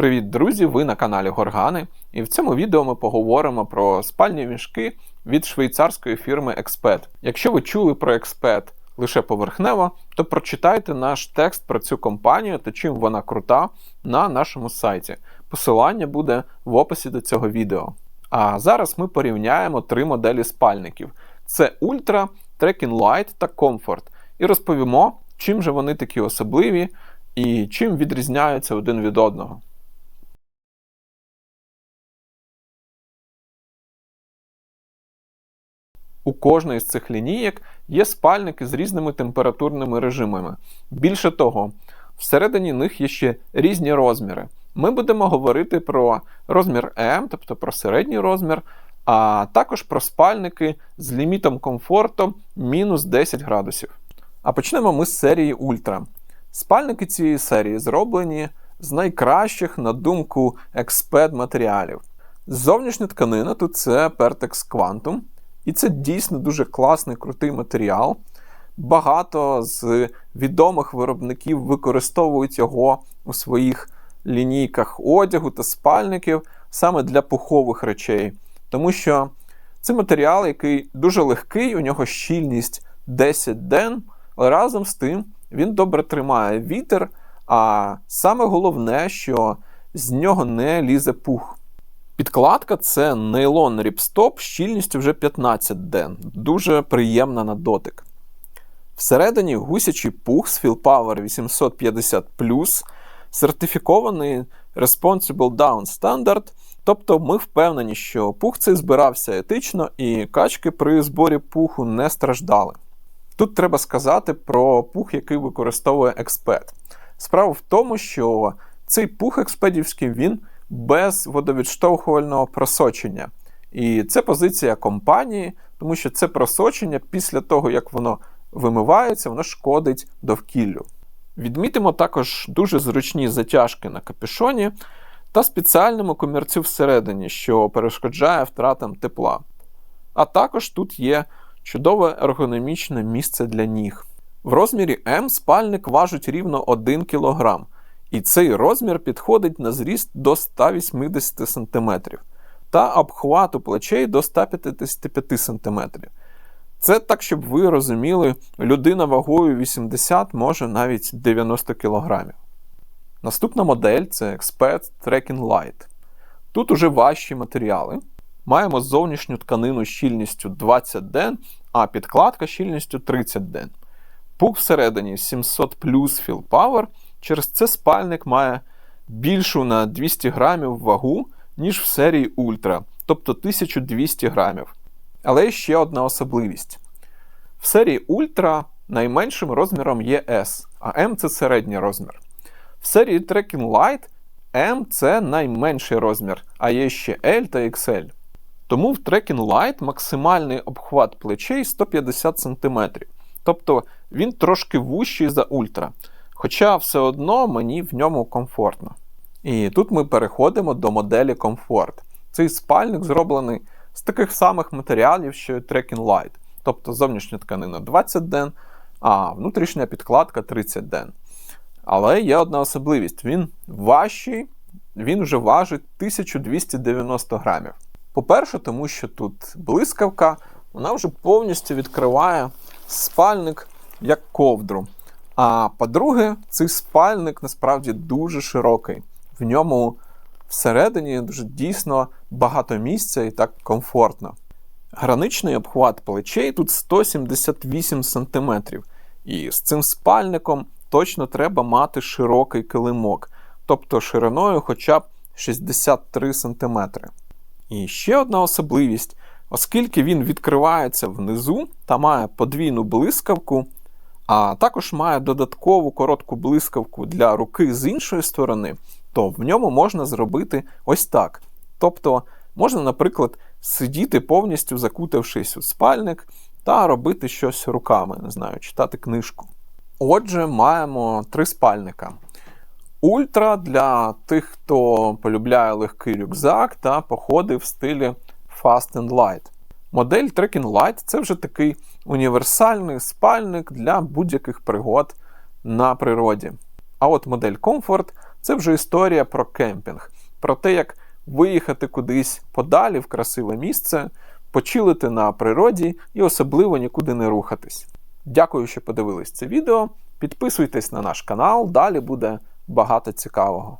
Привіт, друзі! Ви на каналі Горгани, і в цьому відео ми поговоримо про спальні мішки від швейцарської фірми Exped. Якщо ви чули про Exped лише поверхнево, то прочитайте наш текст про цю компанію та чим вона крута на нашому сайті. Посилання буде в описі до цього відео. А зараз ми порівняємо три моделі спальників: це Ultra, Trekking Light та Comfort. І розповімо, чим же вони такі особливі і чим відрізняються один від одного. У кожної з цих лінійок є спальники з різними температурними режимами. Більше того, всередині них є ще різні розміри. Ми будемо говорити про розмір М, тобто про середній розмір, а також про спальники з лімітом комфорту мінус 10 градусів. А почнемо ми з серії Ультра. Спальники цієї серії зроблені з найкращих, на думку експед матеріалів. Зовнішня тканина тут це Pertex Quantum. І це дійсно дуже класний, крутий матеріал. Багато з відомих виробників використовують його у своїх лінійках одягу та спальників саме для пухових речей. Тому що це матеріал, який дуже легкий, у нього щільність 10 ден, але разом з тим він добре тримає вітер. А саме головне, що з нього не лізе пух. Підкладка це нейлон ріпстоп щільністю вже 15 ден. Дуже приємна на дотик. Всередині гусячий пух з FeelPower 850 сертифікований Responsible Down Standard. Тобто ми впевнені, що пух цей збирався етично і качки при зборі пуху не страждали. Тут треба сказати про пух, який використовує експед. Справа в тому, що цей пух експедівський він без водовідштовхувального просочення. І це позиція компанії, тому що це просочення після того, як воно вимивається, воно шкодить довкіллю. Відмітимо також дуже зручні затяжки на капюшоні та спеціальному комірцю всередині, що перешкоджає втратам тепла. А також тут є чудове ергономічне місце для ніг. В розмірі М спальник важить рівно 1 кг. І цей розмір підходить на зріст до 180 см та обхвату плечей до 155 см. Це так, щоб ви розуміли, людина вагою 80 може навіть 90 кг. Наступна модель це Expert Trekking Light. Тут уже важчі матеріали. Маємо зовнішню тканину щільністю 20 ден, а підкладка щільністю 30 ден. Пук всередині 700 плюс Fill Power – Через це спальник має більшу на 200 грамів вагу, ніж в серії Ультра, тобто 1200 грамів. Але є ще одна особливість. В серії Ультра найменшим розміром є S, а M це середній розмір. В серії Trekking Light M це найменший розмір, а є ще L та XL. Тому в Trekking Light максимальний обхват плечей 150 см. Тобто він трошки вущий за Ультра. Хоча все одно мені в ньому комфортно. І тут ми переходимо до моделі комфорт. Цей спальник зроблений з таких самих матеріалів, що і Trekking Light. Тобто зовнішня тканина 20 ден, а внутрішня підкладка 30 ден. Але є одна особливість: він важчий, він вже важить 1290 грамів. По-перше, тому що тут блискавка, вона вже повністю відкриває спальник як ковдру. А по-друге, цей спальник насправді дуже широкий. В ньому всередині дуже дійсно багато місця і так комфортно. Граничний обхват плечей тут 178 см. І з цим спальником точно треба мати широкий килимок, тобто шириною хоча б 63 см. І ще одна особливість, оскільки він відкривається внизу та має подвійну блискавку. А також має додаткову коротку блискавку для руки з іншої сторони, то в ньому можна зробити ось так. Тобто можна, наприклад, сидіти повністю закутавшись у спальник та робити щось руками, не знаю, читати книжку. Отже, маємо три спальника. Ультра для тих, хто полюбляє легкий рюкзак та походи в стилі Fast and Light. Модель Trekking Light це вже такий універсальний спальник для будь-яких пригод на природі. А от модель Comfort це вже історія про кемпінг, про те, як виїхати кудись подалі в красиве місце, почилити на природі і особливо нікуди не рухатись. Дякую, що подивились це відео. Підписуйтесь на наш канал, далі буде багато цікавого.